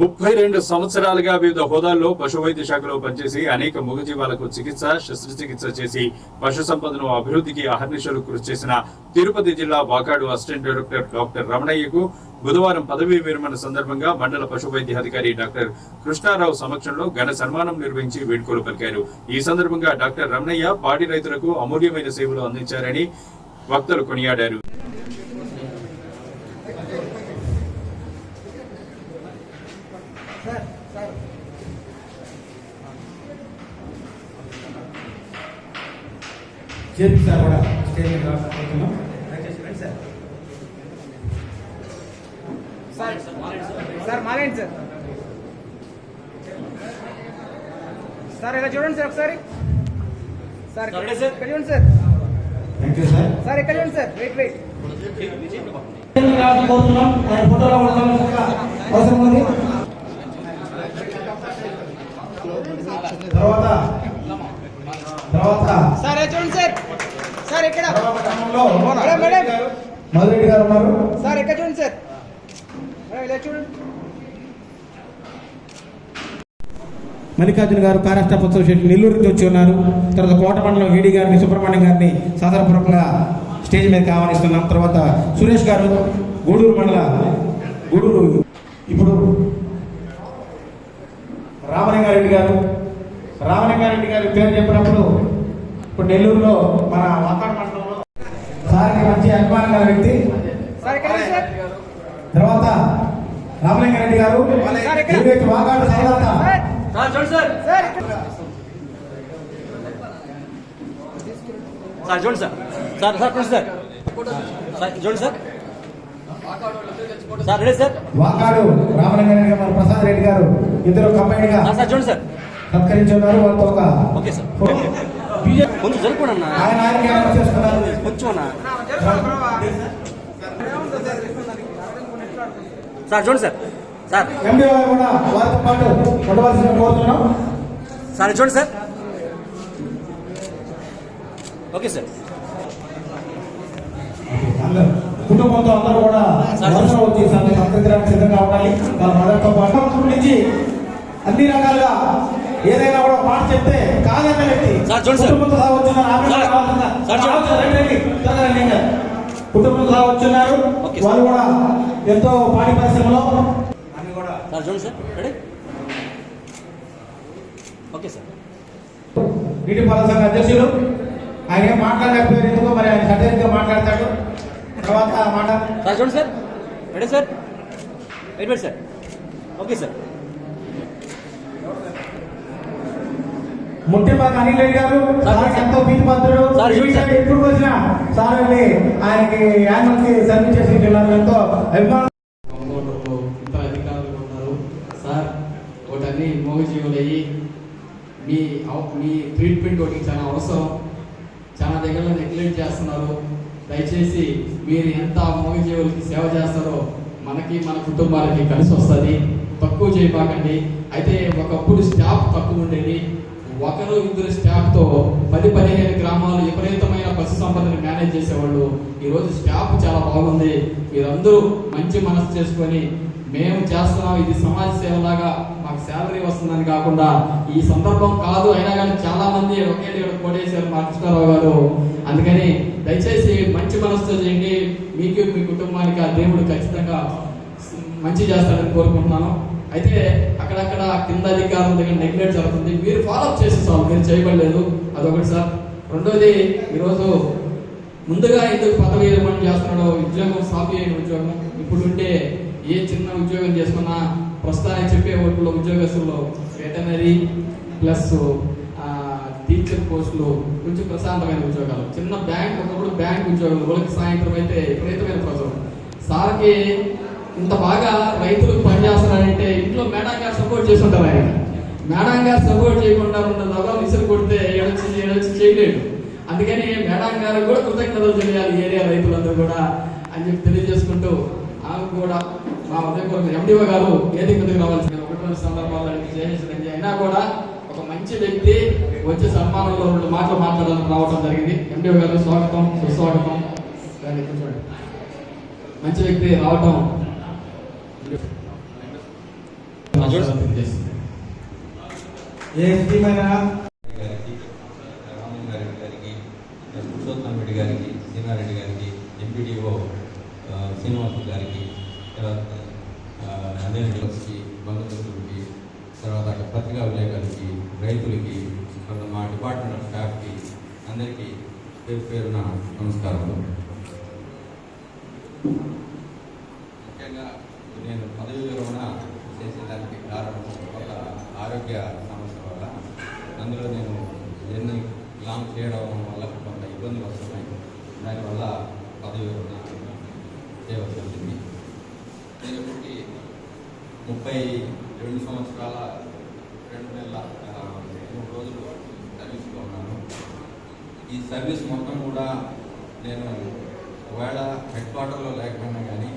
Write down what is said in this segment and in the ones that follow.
ముప్పై రెండు సంవత్సరాలుగా వివిధ హోదాల్లో పశు వైద్య శాఖలో పనిచేసి అనేక మూగజీవాలకు చికిత్స శస్త్రచికిత్స చేసి పశు సంపదను అభివృద్ధికి అహర్నిశలు కృషి చేసిన తిరుపతి జిల్లా వాకాడు అసిస్టెంట్ డైరెక్టర్ డాక్టర్ రమణయ్యకు బుధవారం పదవీ విరమణ సందర్భంగా మండల పశు వైద్య అధికారి డాక్టర్ కృష్ణారావు సమక్షంలో ఘన సన్మానం నిర్వహించి వేడుకలు పలికారు. ఈ సందర్భంగా డాక్టర్ రమణయ్య పాడి రైతులకు అమూల్యమైన సేవలు అందించారని వక్తలు కొనియాడారు. చేపిస్తారు కూడా స్టేజ్ మీద రాకపోతున్నాం దయచేసి రండి సార్. సార్ మాలేండి సార్. సార్ ఇలా చూడండి సార్ ఒకసారి. సార్ ఇక్కడ చూడండి సార్. సార్ సార్ ఇక్కడ చూడండి సార్. వెయిట్ వెయిట్ కోరుతున్నాం ఫోటోలో అవసరం ఉంది. తర్వాత తర్వాత. సార్ చూడండి సార్. సార్ ఇక్కడ. మధురెడ్డి గారు ఉన్నారు. సార్ ఇక్కడ చూడండి సార్. చూడండి. మల్లికార్జున గారు కారాష్ట్ర అసోసియేషన్ నెల్లూరు నుంచి వచ్చి ఉన్నారు. తర్వాత కోట మండలం ఈడీ గారిని సుబ్రహ్మణ్యం గారిని సాధారణపూర్వకంగా స్టేజ్ మీద ఆహ్వానిస్తున్నాం. తర్వాత సురేష్ గారు గూడూరు మండల గూడూరు. ఇప్పుడు రామలింగారెడ్డి గారు. రామలింగారెడ్డి గారి పేరు చెప్పినప్పుడు ఇప్పుడు నెల్లూరులో మన వాకాడు మండలంలో సార్కి మంచి అభిమానం గల వ్యక్తి. తర్వాత రామలింగారెడ్డి గారు. వాకాడు తర్వాత సార్ సార్. సార్. చూడండి సార్. సార్ సార్ చూడండి సార్. సార్ చూడండి sir. Sir ready sir. Vakadu Ramalinga Reddy గారు ప్రసాద్ రెడ్డి గారు. ఇద్దరు కంబైన్గా చూడండి సార్. సత్కరించి ఉన్నారు వాళ్ళతో ఒక ఓకే సార్. కొంచెం జరుపుకోండి అన్న ఆయన ఆయనకి ఏర్పాటు చేసుకున్నారు కొంచెం అన్న సార్ చూడండి సార్. సార్. ఎండి కూడా వారితో పాటు ఉండవలసిన కోరుతున్నాం. సార్ చూడండి సార్. Okay sir. కుటుంబంతో అందరూ కూడా వచ్చి సిద్ధంగా ఉండాలి. వాళ్ళ మదర్తో పాటు నుంచి అన్ని రకాలుగా ఏదైనా కూడా మాట చెప్తే కాదన్న వ్యక్తి సార్, చూడండి సార్. కుటుంబంతో సహా. కుటుంబంతో వచ్చున్నారు ఓకే, వాళ్ళు కూడా ఎంతో పాడి పరిశ్రమలో అన్ని కూడా సార్ చూడండి సార్. Ready okay sir. నీటిపారుదల సంఘ అధ్యక్షులు. ఆయన ఏం మాట్లాడలేకపోయారు ఎందుకో మరి ఆయన సడన్గా మాట్లాడతాడు. తర్వాత మాట సార్ చూడండి sir. Ready sir? Wait sir okay sir Muttipaka Anil Reddy గారు? సార్. ఎంతో. విషయాన్ని ఎప్పుడు వచ్చినా సార్ వెళ్ళి ఆయనకి యాన్యువల్కి సర్వీస్ చేసి ఉన్నారు ఎంతో అభిమానం. ఒకటన్నీ మూగజీవులయ్యి మీ అవ- మీ ట్రీట్మెంట్ ఒకటి చాలా అవసరం. చాలా దగ్గరలో నెగ్లెక్ట్ చేస్తున్నారు. దయచేసి మీరు ఎంత మూగజీవులకి సేవ చేస్తారో మనకి మన కుటుంబాలకి కలిసి వస్తుంది. తక్కువ చేయబాకండి. అయితే ఒకప్పుడు స్టాఫ్ తక్కువ ఉండేది. ఒకరు ఇద్దరు స్టాఫ్తో పది పదిహేను గ్రామాలు విపరీతమైన పశు సంపదను మేనేజ్ చేసేవాళ్ళు. ఈరోజు స్టాఫ్ చాలా బాగుంది. మీరందరూ మంచి మనసు చేసుకొని మేము చేస్తున్నాం ఇది సమాజ సేవలాగా మాకు శాలరీ వస్తుందని కాకుండా ఈ సందర్భం కాదు అయినా కానీ చాలా మంది ఒకే దగ్గర కోటేశారు మా గారు. అందుకని దయచేసి మంచి మనసుతో చేయండి. మీకు మీ కుటుంబానికి ఆ దేవుడు ఖచ్చితంగా మంచి చేస్తాడని కోరుకుంటున్నాను. అయితే అక్కడక్కడ కింద అధికారుల దగ్గర నెగ్లెక్ట్ జరుగుతుంది. మీరు ఫాలో చేసి సార్ మీరు చేయబడలేదు. అదొకటి సార్. రెండోది ఈరోజు ముందుగా ఎందుకు పదవి విరమణ చేస్తున్నాడో ఉద్యోగం సాఫీ అయిన ఉద్యోగం. ఇప్పుడు ఉంటే ఏ చిన్న ఉద్యోగం చేసుకున్నా ప్రస్తుతానికి చెప్పే ఓట్లో ఉద్యోగస్తులు వెటనరీ ప్లస్ టీచర్ పోస్టులు కొంచెం ప్రశాంతమైన ఉద్యోగాలు. చిన్న బ్యాంక్ ఉన్నప్పుడు బ్యాంక్ ఉద్యోగాలు. వాళ్ళకి సాయంత్రం అయితే విపరీతమైన ప్రజలు సార్కి ఇంత బాగా రైతులకు పనిచేస్తున్నారంటే ఇంట్లో మేడం గారు సపోర్ట్ చేస్తుంటారు ఆయన. మేడం గారు సపోర్ట్ చేయకుండా ఉన్న దవ్వ విసురు కొడితే ఏడొచ్చి ఏడొచ్చి చేయలేడు అందుకని మేడం గారు కూడా కృతజ్ఞతలు తెలియాలి ఈ ఏరియా రైతులందరూ కూడా అని చెప్పి తెలియజేసుకుంటూ ఆమె కూడా మా ఉదయపూర్వక ఎండిఓ గారు ఏది ముందుకు రావాల్సిన ఒకటి రెండు సందర్భాల్లో చేసేసింది అయినా కూడా ఒక మంచి వ్యక్తి వచ్చే సన్మానంలో రెండు మాటలు మాట్లాడాలని రావడం జరిగింది. ఎండిఓ గారు స్వాగతం సుస్వాగతం. మంచి వ్యక్తి రావటం పురుషోత్తం రెడ్డి గారికి సీనారెడ్డి గారికి ఎంపీడీఓ శ్రీనివాసు గారికి తర్వాత అందరికి బంధుమిత్రులకి తర్వాత పత్రికా విలేకరులకి రైతులకి తర్వాత మా డిపార్ట్మెంట్ ఆఫ్ స్టాఫ్కి అందరికీ పేరు పేరున నమస్కారం ముఖ్యంగా నేను పదవి విరమణ చేసేదానికి కారణం ఒక ఆరోగ్య సమస్య వల్ల అందులో నేను ఎన్ని లాంగ్ చేయడం వల్ల కొంత ఇబ్బందులు వస్తున్నాయి. దానివల్ల పదవి విరమణ చేయవలసి వచ్చింది నేను ఇప్పటికి ముప్పై రెండు సంవత్సరాల రెండు నెలల మూడు రోజులు సర్వీస్లో ఉన్నాను. ఈ సర్వీస్ మొత్తం కూడా నేను ఒకవేళ హెడ్ క్వార్టర్లో లేకపోయినా కానీ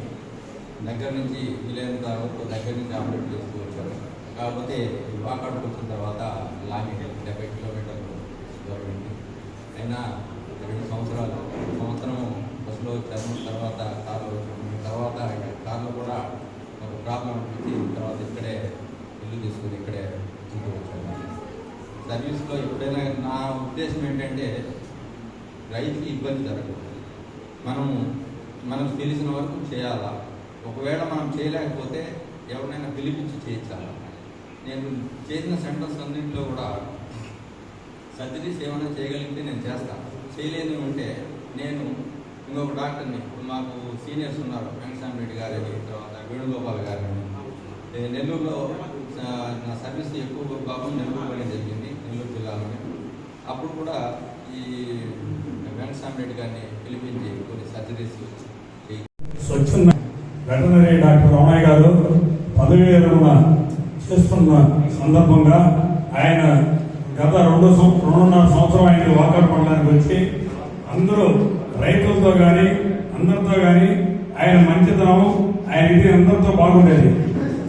దగ్గర నుంచి వీలైనంత వరకు దగ్గర నుంచి ఆపరేట్ చేస్తూ వచ్చాను. కాకపోతే ఈ వాకౌట్కి వచ్చిన తర్వాత లాంగ్ డెబ్బై కిలోమీటర్లు దూరం అయినా రెండు సంవత్సరాలు సంవత్సరం బస్సులో వచ్చాము తర్వాత కార్లో వచ్చాను తర్వాత కార్లో కూడా ఒక ప్రాబ్లం అనిపించి తర్వాత ఇక్కడే ఇల్లు తీసుకుని ఇక్కడే ఉంటూ సర్వీస్లో ఎప్పుడైనా నా ఉద్దేశం ఏంటంటే రైతుకి ఇబ్బంది జరగదు మనము మనకు తెలిసిన వరకు చేయాలా? ఒకవేళ మనం చేయలేకపోతే ఎవరినైనా పిలిపించి చేయించాలా? నేను చేసిన సెంటర్స్ అన్నింటిలో కూడా సర్జరీస్ ఏమైనా చేయగలిగితే నేను చేస్తాను చేయలేని ఉంటే నేను ఇంకొక డాక్టర్ని మాకు సీనియర్స్ ఉన్నారు వెంకటస్వామి రెడ్డి గారని తర్వాత వేణుగోపాల్ గారని నెల్లూరులో నా సర్వీస్ ఎక్కువ భాగం నెల్లూరులోనే జరిగింది నెల్లూరు జిల్లాలోనే. అప్పుడు కూడా ఈ వెంకటస్వామి రెడ్డి గారిని పిలిపించి కొన్ని సర్జరీస్ స్వచ్ఛంద వెటనరీ డాక్టర్ రామయ్య గారు పదవి విరమణ చేస్తున్న సందర్భంగా ఆయన గత రెండు రెండున్నర సంవత్సరం ఆయన వాకర్ పడడానికి వచ్చి అందరూ రైతులతో కానీ అందరితో కానీ ఆయన మంచితనం ఆయన ఇది అందరితో బాగుండేది.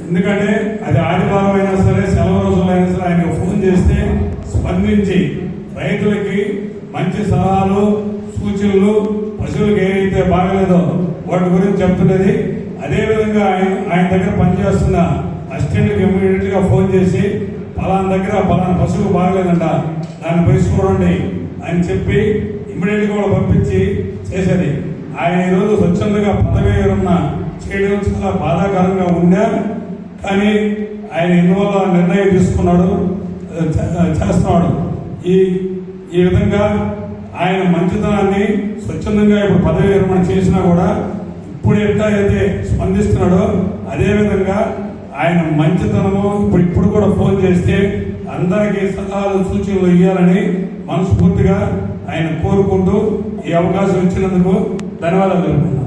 ఎందుకంటే అది ఆదివారం అయినా సరే సెలవు రోజులైనా సరే ఆయనకు ఫోన్ చేస్తే స్పందించి రైతులకి మంచి సలహాలు సూచనలు పశువులకు ఏదైతే బాగలేదో వాటి గురించి చెప్తున్నది అదేవిధంగా ఆయన ఆయన దగ్గర పనిచేస్తున్న అసిస్టెంట్కి ఇమీడియట్గా ఫోన్ చేసి పలానా దగ్గర పలానా పశువు బాగలేదంట దాన్ని పోయి చూడండి అని చెప్పి ఇమీడియట్గా కూడా పంపించి చేసేది. ఆయన ఈరోజు స్వచ్ఛందంగా పదవి విరమణ చేయడం చాలా బాధాకరంగా ఉందా? కానీ ఆయన ఇందువల్ల నిర్ణయం తీసుకున్నాడు? చేస్తున్నాడు. ఈ ఈ విధంగా ఆయన మంచితనాన్ని స్వచ్ఛందంగా ఇప్పుడు పదవి విరమణ చేసినా కూడా ఇప్పుడు ఎట్లా అయితే స్పందిస్తున్నాడో అదేవిధంగా ఆయన మంచితనము ఇప్పుడు ఇప్పుడు కూడా ఫోన్ చేస్తే అందరికీ సలహాలు సూచనలు ఇవ్వాలని మనస్ఫూర్తిగా ఆయన కోరుకుంటూ ఈ అవకాశం ఇచ్చినందుకు ధన్యవాదాలు తెలుపుతున్నాను